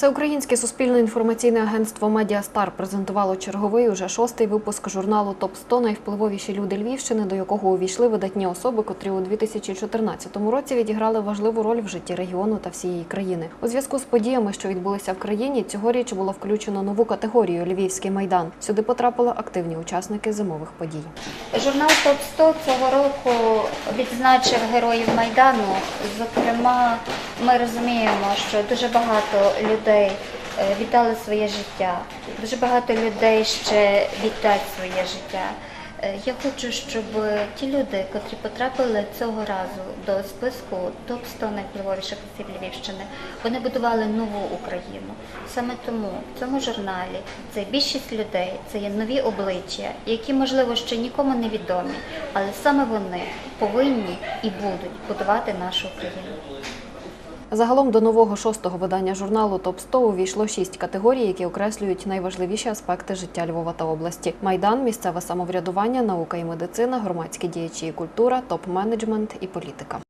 Всеукраїнське суспільно-інформаційне агентство Медіастар презентувало черговий уже шостий випуск журналу Топ 100 найвпливовіші люди Львівщини, до якого увійшли видатні особи, котрі у 2014 році відіграли важливу роль в житті регіону та всієї країни. У зв'язку з подіями, що відбулися в країні, цьогоріч було включено нову категорію Львівський майдан. Сюди потрапили активні учасники зимових подій. Журнал Топ 100 цього року відзначив героїв Майдану. Зокрема, ми розуміємо, що дуже багато людей е, віддали своє життя, дуже багато людей ще віддають своє життя. Е, Я хочу, щоб ті люди, котрі потрапили цього разу до списку топ 100 найвпливовіших осіб Львівщини, вони будували нову Україну. Саме тому в цьому журналі це більшість людей, це є нові обличчя, які можливо ще нікому не відомі, але саме вони повинні і будуть будувати нашу Україну. Загалом до нового шостого видання журналу Топ 100 увійшло шість категорій, які окреслюють найважливіші аспекти життя Львова та області: майдан, місцеве самоврядування, наука і медицина, громадські діячі і культура, топ-менеджмент і політика.